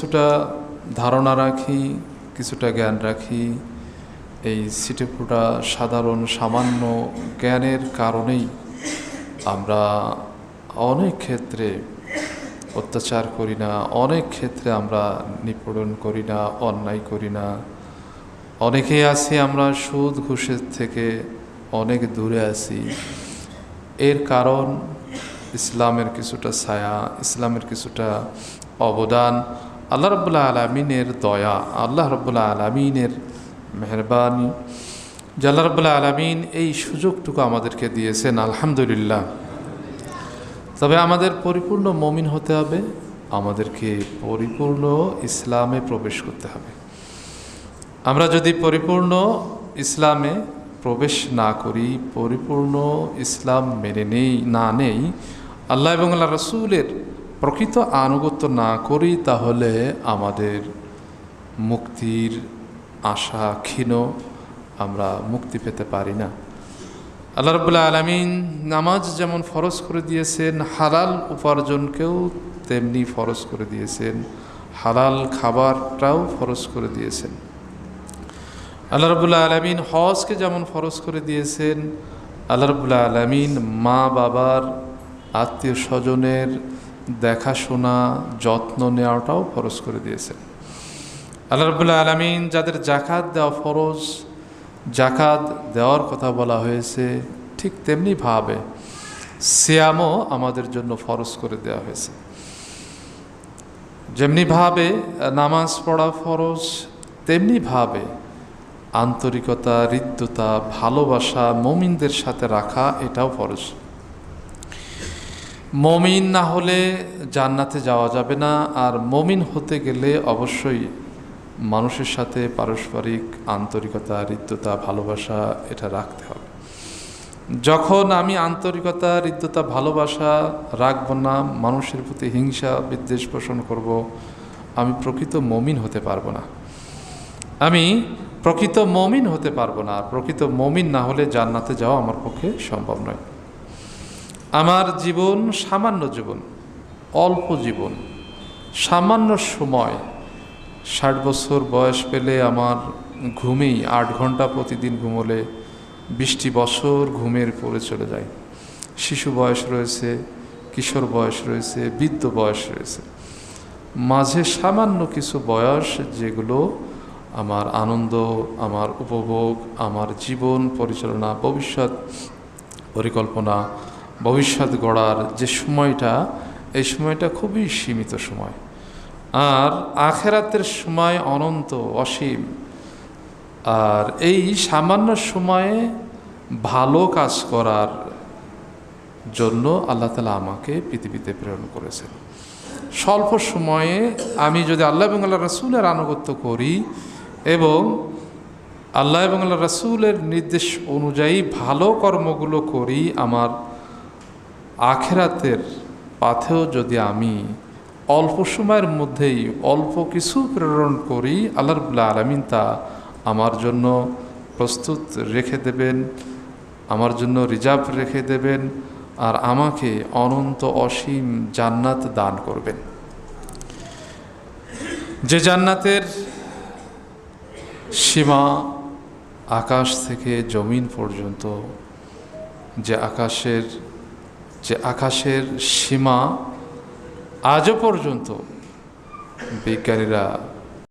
কিছুটা ধারণা রাখি, কিছুটা জ্ঞান রাখি। এই সিটেপুটা সাধারণ সামান্য জ্ঞানের কারণেই আমরা অনেক ক্ষেত্রে অত্যাচার করি না, অনেক ক্ষেত্রে আমরা নিপীড়ন করি না, অন্যায় করি না। অনেকেই আছি, আমরা সুদ ঘুষের থেকে অনেক দূরে আছি। এর কারণ ইসলামের কিছুটা ছায়া, ইসলামের কিছুটা অবদান আল্লাহ রব্বুল্লাহ আলমিনের দয়া, আল্লাহ রব্বুল্লাহ আলমিনের মেহরবানি, যে আল্লাহ আলমিন এই সুযোগটুকু আমাদেরকে দিয়েছেন, আলহামদুলিল্লাহ। তবে আমাদের পরিপূর্ণ মমিন হতে হবে, আমাদেরকে পরিপূর্ণ ইসলামে প্রবেশ করতে হবে। আমরা যদি পরিপূর্ণ ইসলামে প্রবেশ না করি, পরিপূর্ণ ইসলাম মেনে নেই, না নেই, আল্লাহ এবং আল্লাহ রসুলের প্রকৃত আনুগত্য না করি তাহলে আমাদের মুক্তির আশা ক্ষীণ, আমরা মুক্তি পেতে পারি না। আল্লাহ রবুল্লা আলমিন নামাজ যেমন ফরজ করে দিয়েছেন, হালাল উপার্জনকেও তেমনি ফরজ করে দিয়েছেন। হালাল খাবারটাও ফরজ করে দিয়েছেন। আল্লাহ রবুল্লা আলমিন হজকে যেমন ফরজ করে দিয়েছেন, আল্লাহ রবুল্লা আলমিন মা বাবার আত্মীয় স্বজনের দেখাশোনা, যত্ন নেওয়াটাও ফরজ করে দিয়েছেন আল্লাহ রবুল্লা আলমিন যাদের জাকাত দেওয়া ফরজ জাকাত দেওয়ার কথা বলা হয়েছে, ঠিক তেমনি ভাবে সিয়ামও আমাদের জন্য ফরজ করে দেওয়া হয়েছে। যেমনিভাবে নামাজ পড়া ফরজ তেমনিভাবে আন্তরিকতা, হৃদ্যতা, ভালোবাসা মমিনদের সাথে রাখা এটাও ফরজ। মমিন না হলে জান্নাতে যাওয়া যাবে না, আর মমিন হতে গেলে অবশ্যই মানুষের সাথে পারস্পরিক আন্তরিকতা, হৃদ্যতা, ভালোবাসা এটা রাখতে হবে। যখন আমি আন্তরিকতা, হৃদ্যতা, ভালোবাসা রাখব না, মানুষের প্রতি হিংসা, বিদ্বেষ পোষণ করব, আমি প্রকৃত মমিন হতে পারব না। আমি প্রকৃত মমিন হতে পারব না, আর প্রকৃত মমিন না হলে জান্নাতে যাওয়া আমার পক্ষে সম্ভব নয়। আমার জীবন সামান্য জীবন, অল্প জীবন, সামান্য সময়। ষাট বছর বয়স পেলে আমার ঘুমেই আট ঘণ্টা প্রতিদিন ঘুমোলে বিশটি বছর ঘুমের পরে চলে যায়। শিশু বয়স রয়েছে, কিশোর বয়স রয়েছে, বৃদ্ধ বয়স রয়েছে। মাঝে সামান্য কিছু বয়স যেগুলো আমার আনন্দ, আমার উপভোগ, আমার জীবন পরিচালনা, ভবিষ্যৎ পরিকল্পনা ভবিষ্যৎ গড়ার যে সময়টা, এই সময়টা খুবই সীমিত সময়। আর আখেরাতের সময় অনন্ত, অসীম। আর এই সামান্য সময়ে ভালো কাজ করার জন্য আল্লাহ তালা আমাকে পৃথিবীতে প্রেরণ করেছেন। স্বল্প সময়ে আমি যদি আল্লাহ এবং আল্লাহ রসুলের আনুগত্য করি এবং আল্লাহ এবং আল্লাহ রসুলের নির্দেশ অনুযায়ী ভালো কর্মগুলো করি, আমার আখেরাতের পাথেও যদি আমি অল্প সময়ের মধ্যেই অল্প কিছু প্রেরণ করি, আল্লাহ রবুল্লা আলমিন তা আমার জন্য প্রস্তুত রেখে দেবেন, আমার জন্য রিজার্ভ রেখে দেবেন আর আমাকে অনন্ত অসীম জান্নাত দান করবেন। যে জান্নাতের সীমা আকাশ থেকে জমিন পর্যন্ত, যে আকাশের যে আকাশের সীমা আজও পর্যন্ত বিজ্ঞানীরা